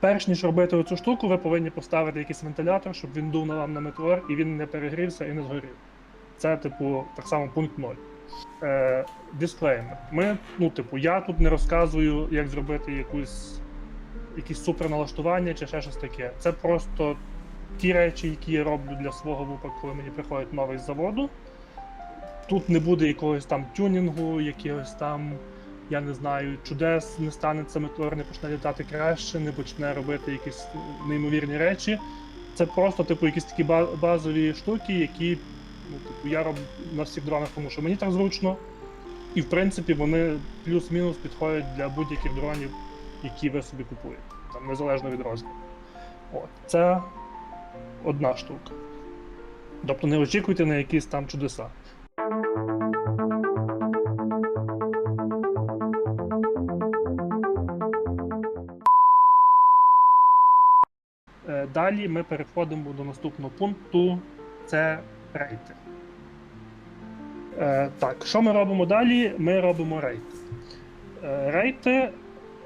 Перш ніж робити оцю штуку, ви повинні поставити якийсь вентилятор, щоб він дув на вам на метеор і він не перегрівся і не згорів. Це, типу, так само пункт 0. Е, дисклеймер. Ми, ну, типу, я тут не розказую, як зробити якусь, якісь суперналаштування чи ще щось таке. Це просто ті речі, які я роблю для свого випадку, коли мені приходить новий з заводу. Тут не буде якогось там тюнінгу, якогось там, я не знаю, чудес, не станеться метеор, не почне літати краще, не почне робити якісь неймовірні речі. Це просто, типу, якісь такі базові штуки, які ну, типу, я роблю на всіх дронах, тому що мені так зручно. І в принципі вони плюс-мінус підходять для будь-яких дронів, які ви собі купуєте, там, незалежно від розміру. От, це одна штука. Тобто не очікуйте на якісь там чудеса. Далі ми переходимо до наступного пункту це рейти. Е, так, що ми робимо далі? Ми робимо рейти. Е, рейти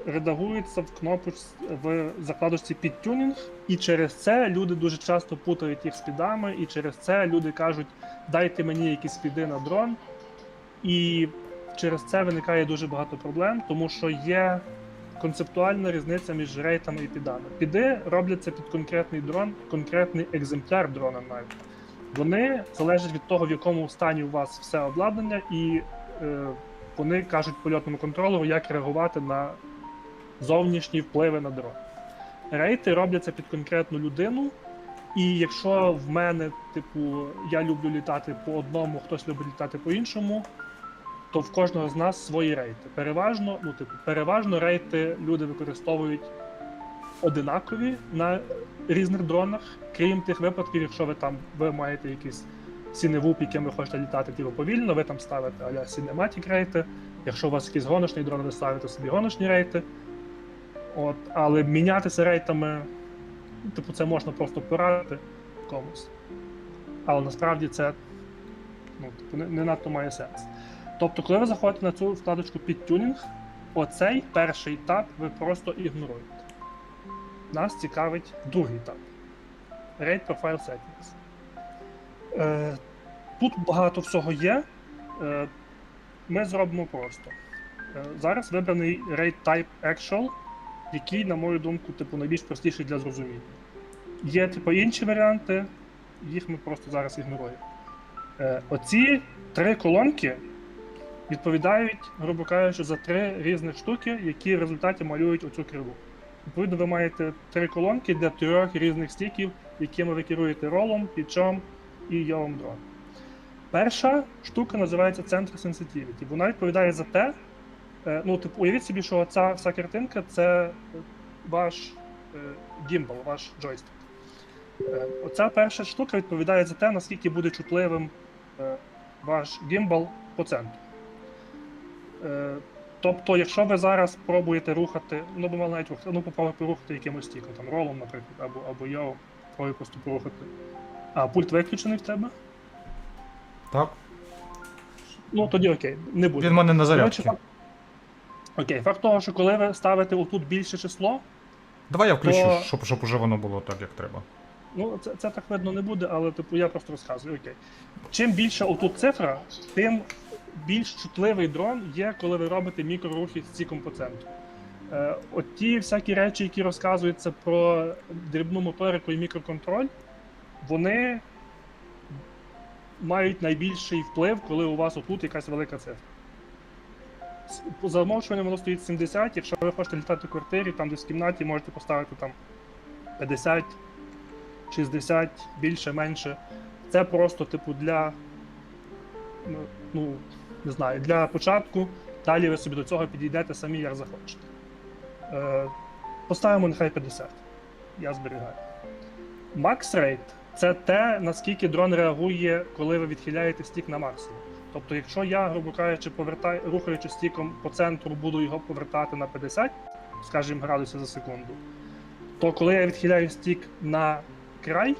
редагуються в кнопочці в закладочці під тюнінг, і через це люди дуже часто путають їх з підами, і через це люди кажуть, дайте мені якісь піди на дрон. І через це виникає дуже багато проблем, тому що є концептуальна різниця між рейтами і підами. Піди робляться під конкретний дрон, конкретний екземпляр дрона навіть. Вони залежать від того, в якому стані у вас все обладнання, і е, вони кажуть польотному контролеру, як реагувати на зовнішні впливи на дрон. Рейти робляться під конкретну людину, і якщо в мене, типу, я люблю літати по одному, хтось любить літати по іншому, то в кожного з нас свої рейти. Переважно, ну, типу, переважно рейти люди використовують одинакові на різних дронах, крім тих випадків, якщо ви там ви маєте якісь сіневуп, яким ви хочете літати типу, повільно, ви там ставите аля Cinematic рейти. Якщо у вас якийсь гоночний дрон, ви ставите собі гоночні рейти. От, але мінятися рейтами, типу, це можна просто порадити комусь. Але насправді це ну, типу, не, не надто має сенс. Тобто, коли ви заходите на цю вкладочку під тюнінг, оцей перший етап ви просто ігноруєте. Нас цікавить другий етап. Rate Profile Settings. Е, тут багато всього є. Е, ми зробимо просто. Е, зараз вибраний Rate Type Actual, який, на мою думку, типу, найбільш простіший для зрозуміння. Є типу, інші варіанти, їх ми просто зараз ігноруємо. Е, оці три колонки відповідають, грубо кажучи, за три різних штуки, які в результаті малюють оцю криву. Відповідно, ви маєте три колонки для трьох різних стіків, якими ви керуєте ролом, пічом і йовом дрон. Перша штука називається центр sensitivity. Вона відповідає за те, е, ну, типу, уявіть собі, що ця вся картинка це ваш е, гімбал, ваш джойстик. Е, Оця перша штука відповідає за те, наскільки буде чутливим ваш гімбал по центру. Е, Тобто, якщо ви зараз пробуєте рухати, ну бо навіть рухати, ну попробуйте порухати якимось стіком, там ролом, наприклад, або, або йо, пробуй просто порухати. А пульт виключений в тебе? Так. Ну тоді окей, не буде. Він в мене на зарядці. Окей, факт того, що коли ви ставите отут більше число, Давай я включу, то- щоб, щоб уже воно було так, як треба. ну це, це так видно не буде, але типу я просто розказую. Окей. Чим більше отут цифра, тим більш чутливий дрон є, коли ви робите мікрорухи з стіком по центру. Е, от ті всякі речі, які розказуються про дрібну моторику і мікроконтроль, вони мають найбільший вплив, коли у вас отут якась велика цифра. По замовчуванню воно стоїть 70, якщо ви хочете літати в квартирі, там десь в кімнаті можете поставити там 50, 60, більше, менше. Це просто, типу, для. Ну, не знаю, для початку. Далі ви собі до цього підійдете самі, як захочете. Е, поставимо нехай 50. Я зберігаю. Max rate це те, наскільки дрон реагує, коли ви відхиляєте стік на максимум. Тобто, якщо я, грубо кажучи, повертаю, рухаючи стіком по центру, буду його повертати на 50, скажімо, градусів за секунду, то коли я відхиляю стік на край,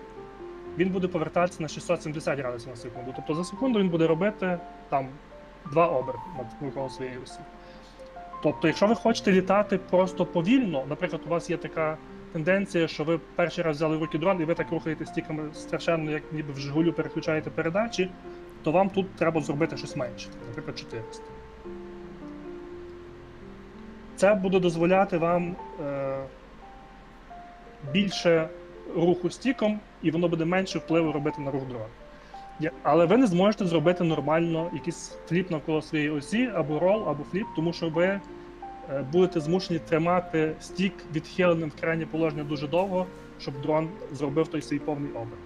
він буде повертатися на 670 градусів на секунду. Тобто за секунду він буде робити там два оберти навколо своєї осі. Тобто, якщо ви хочете літати просто повільно, наприклад, у вас є така тенденція, що ви перший раз взяли в руки дрон і ви так рухаєте стіками страшенно, як ніби в Жигулю переключаєте передачі, то вам тут треба зробити щось менше, наприклад, 400. Це буде дозволяти вам е, більше руху стіком, і воно буде менше впливу робити на рух дрона. Але ви не зможете зробити нормально якийсь фліп навколо своєї осі, або рол, або фліп, тому що ви е, будете змушені тримати стік відхиленим в крайнє положення дуже довго, щоб дрон зробив той свій повний оберт.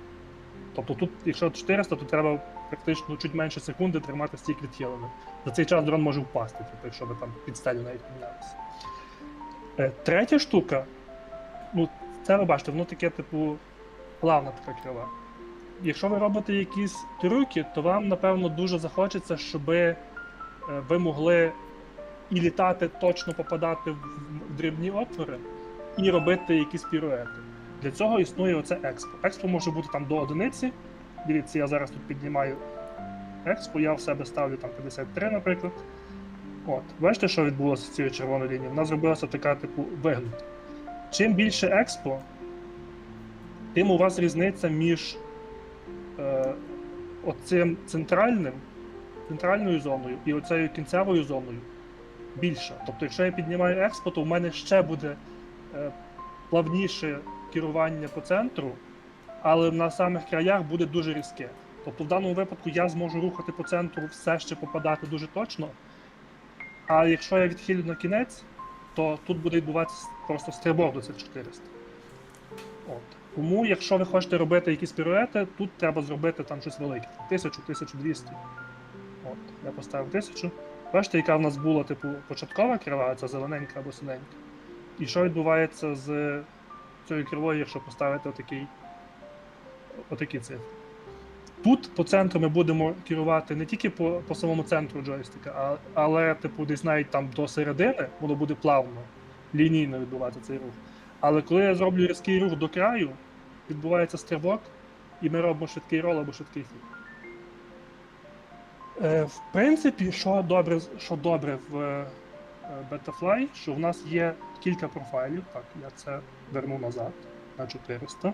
Тобто тут, якщо 400, то треба практично чуть менше секунди тримати стік відхиленим. За цей час дрон може впасти, типу, якщо ви там під стелю навіть мінялися. Е, Третя штука, ну, це ви бачите, воно таке, типу, плавна така крила. Якщо ви робите якісь трюки, то вам, напевно, дуже захочеться, щоб ви могли і літати, точно попадати в в дрібні отвори, і робити якісь піруети. Для цього існує оце експо. Експо може бути там до одиниці. Дивіться, я зараз тут піднімаю експо, я в себе ставлю там 53, наприклад. От, бачите, що відбулося з цією червоною лінією? Вона зробилася така, типу, вигнута. Чим більше експо, тим у вас різниця між е, оцим центральним, центральною зоною і оцею кінцевою зоною більша. Тобто, якщо я піднімаю експо, то в мене ще буде е, плавніше керування по центру, але на самих краях буде дуже різке. Тобто в даному випадку я зможу рухати по центру все ще попадати дуже точно. А якщо я відхилю на кінець, то тут буде відбуватися просто стрибок до цих 400. От. Тому, якщо ви хочете робити якісь піруети, тут треба зробити там щось велике. 1000, 1200. От, я поставив 1000. Бачите, яка в нас була, типу, початкова крива, це зелененька або синенька. І що відбувається з цією кривою, якщо поставити отакий, отакі цифри. Тут по центру ми будемо керувати не тільки по, по самому центру джойстика, а, але, типу, десь навіть там до середини воно буде плавно, лінійно відбувати цей рух. Але коли я зроблю різкий рух до краю, відбувається стрибок, і ми робимо швидкий рол або швидкий фліп. Е, в принципі, що добре, що добре в е, Betafly, що в нас є кілька профайлів. Так, я це верну назад на 400.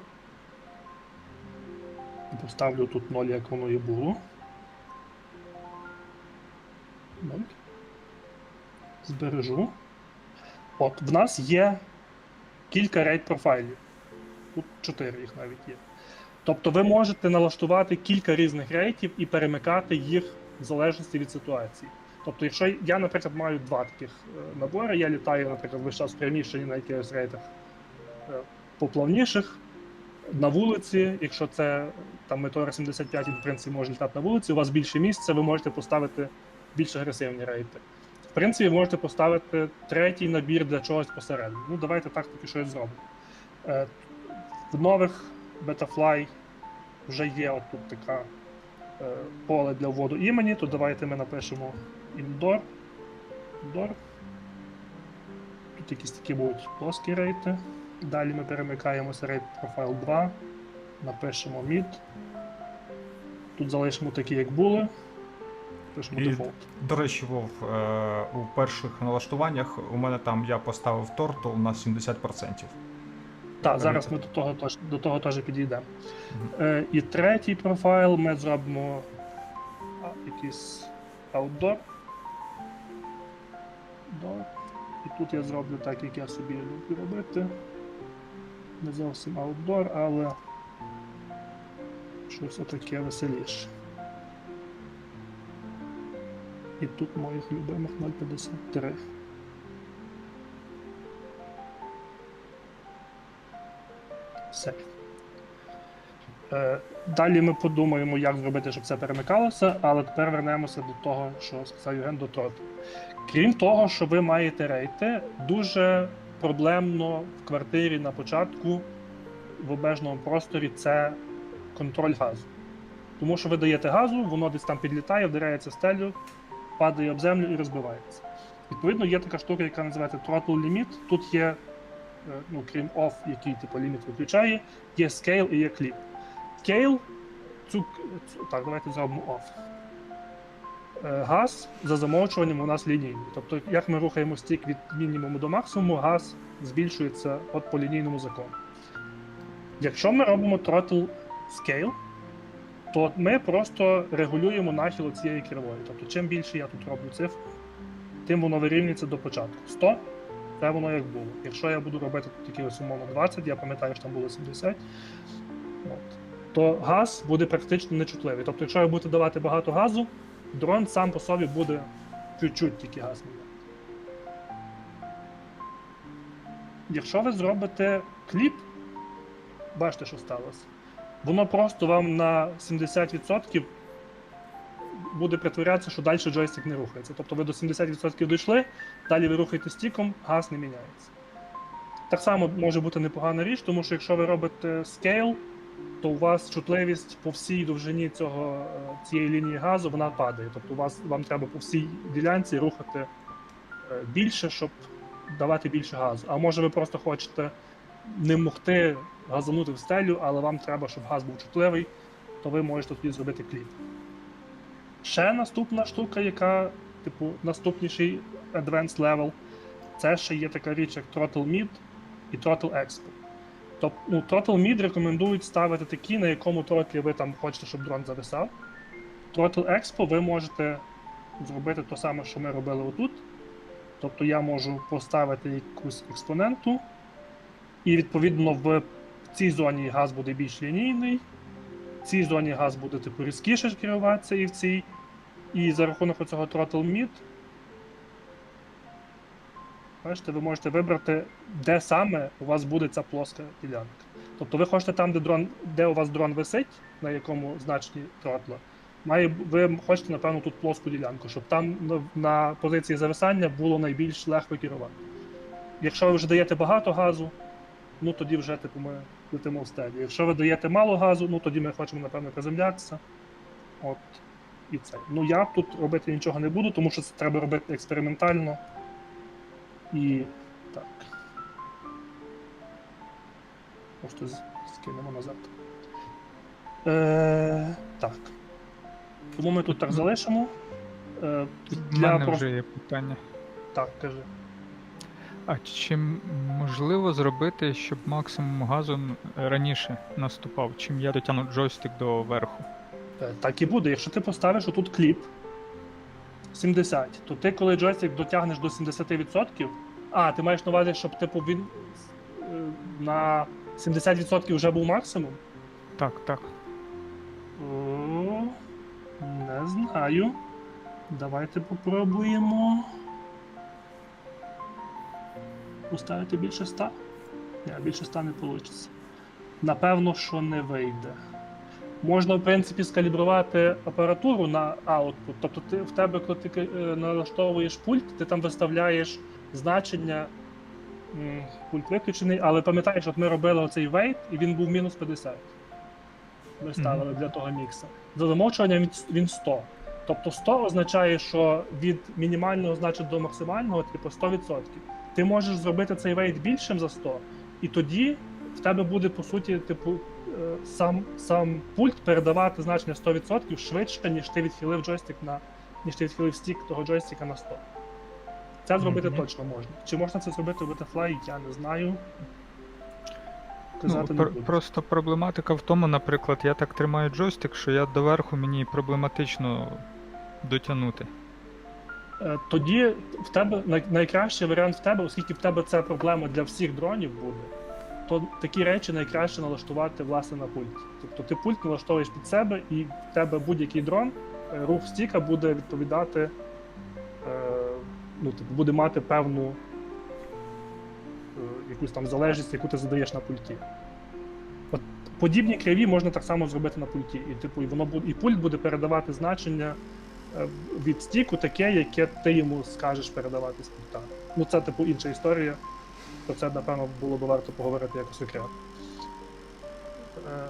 Поставлю тут 0, як воно і було. Так. Збережу. От, в нас є кілька рейд профайлів. Тут 4 їх навіть є. Тобто ви можете налаштувати кілька різних рейтів і перемикати їх в залежності від ситуації. Тобто, якщо я, наприклад, маю два таких е, набори, я літаю, наприклад, весь час приміщенні на якихось рейтах е, поплавніших, на вулиці, якщо це там метеор 75, він в принципі може літати на вулиці, у вас більше місця, ви можете поставити більш агресивні рейти. В принципі, можете поставити третій набір для чогось посередині. Ну, давайте так таки щось зробимо. Е, В нових Betafly вже є от тут така е, поле для вводу імені, то давайте ми напишемо indoor. indoor. Тут якісь такі будуть плоскі рейти. Далі ми перемикаємося рейд Profile 2, напишемо mid. Тут залишимо такі, як були. Пишемо І- дефолт. До речі, Вов, е, у перших налаштуваннях у мене там я поставив торт, у нас 70%. Так, зараз ми до того, теж- до того теж підійдемо. Мгм. Е, і третій профайл ми зробимо а, якийсь outdoor. Outdoor. І тут я зроблю так, як я собі люблю робити. Не зовсім outdoor, але щось таке веселіше. І тут моїх любимих 0,53. Все. Е, Далі ми подумаємо, як зробити, щоб це перемикалося, але тепер вернемося до того, що сказав Євген до троту. Крім того, що ви маєте рейти, дуже проблемно в квартирі на початку в обмеженому просторі це контроль газу. Тому що ви даєте газу, воно десь там підлітає, вдаряється стелю, падає об землю і розбивається. Відповідно, є така штука, яка називається throttle limit. Тут є, е, ну, крім off, який типу ліміт виключає, є scale і є clip. Scale, цю, цю так, давайте зробимо off. е, газ за замовчуванням у нас лінійний. Тобто, як ми рухаємо стік від мінімуму до максимуму, газ збільшується от по лінійному закону. Якщо ми робимо throttle scale, то ми просто регулюємо нахил цієї кривої. Тобто, чим більше я тут роблю цифр, тим воно вирівнюється до початку. 100 це воно як було. Якщо я буду робити тут якихось умовно 20, я пам'ятаю, що там було 70, от, то газ буде практично нечутливий. Тобто, якщо ви будете давати багато газу, дрон сам по собі буде чуть-чуть тільки газ міняти. Якщо ви зробите кліп, бачите, що сталося. Воно просто вам на 70% буде притворятися, що далі джойстик не рухається. Тобто ви до 70% дійшли, далі ви рухаєте стіком, газ не міняється. Так само може бути непогана річ, тому що якщо ви робите скейл, то у вас чутливість по всій довжині цього, е, цієї лінії газу вона падає. Тобто у вас, вам треба по всій ділянці рухати е, більше, щоб давати більше газу. А може ви просто хочете не могти газанути в стелю, але вам треба, щоб газ був чутливий, то ви можете тоді зробити кліп. Ще наступна штука, яка, типу, наступніший advanced level, це ще є така річ, як Throttle Mid і Throttle Expo. Тобто, ну, Throttle Mid рекомендують ставити такі, на якому тротлі ви там хочете, щоб дрон зависав. Throttle Expo ви можете зробити те саме, що ми робили отут. Тобто я можу поставити якусь експоненту, і відповідно в цій зоні газ буде більш лінійний, в цій зоні газ буде типу різкіше керуватися і в цій. І за рахунок цього throttle mid, бачите, ви можете вибрати, де саме у вас буде ця плоска ділянка. Тобто ви хочете там, де дрон, де у вас дрон висить, на якому значенні тротла, має, ви хочете, напевно, тут плоску ділянку, щоб там на позиції зависання було найбільш легко керувати. Якщо ви вже даєте багато газу, ну тоді вже типу, ми летимо в стелі. Якщо ви даєте мало газу, ну тоді ми хочемо, напевно, приземлятися. От. І це. Ну я тут робити нічого не буду, тому що це треба робити експериментально. І так. Просто скинемо назад. Е, так. Тому ми тут так залишимо. Е, У для мене про- вже є питання. Так, кажи. А чи можливо зробити, щоб максимум газу раніше наступав, чим я дотягну джойстик до верху? Е, Так і буде. Якщо ти поставиш отут кліп 70, то ти, коли джойстик дотягнеш до 70%, а, ти маєш на увазі, щоб типу він е, на 70% вже був максимум? Так, так. О, не знаю. Давайте попробуємо. Поставити більше 100? Ні, більше 100 не вийде. Напевно, що не вийде. Можна, в принципі, скалібрувати апаратуру на output. Тобто ти, в тебе, коли ти е, налаштовуєш пульт, ти там виставляєш значення. Пульт виключений, але пам'ятаєш, от ми робили оцей вейт, і він був мінус 50. Ми ставили для того мікса. За замовчуванням він, він 100. Тобто 100 означає, що від мінімального значення до максимального, типу 100%. Ти можеш зробити цей вейт більшим за 100, і тоді в тебе буде, по суті, типу, е, сам, сам пульт передавати значення 100% швидше, ніж ти відхилив джойстик на. ніж ти відхилив стік того джойстика на 100. Це зробити Мгм. точно можна. Чи можна це зробити в Betafly, я не знаю. Ну, Казати пр- просто проблематика в тому, наприклад, я так тримаю джойстик, що я доверху мені проблематично дотягнути. Е, Тоді в тебе найкращий варіант в тебе, оскільки в тебе це проблема для всіх дронів буде, то такі речі найкраще налаштувати власне на пульт. Тобто ти пульт налаштовуєш під себе, і в тебе будь-який дрон, е, рух стіка буде відповідати, е, ну, типу, буде мати певну якусь там залежність, яку ти задаєш на пульті. От подібні криві можна так само зробити на пульті. І, типу, і воно буде, і пульт буде передавати значення від стіку таке, яке ти йому скажеш передавати з. Ну це типу інша історія. Про це, напевно, було б варто поговорити якось окремо. Е,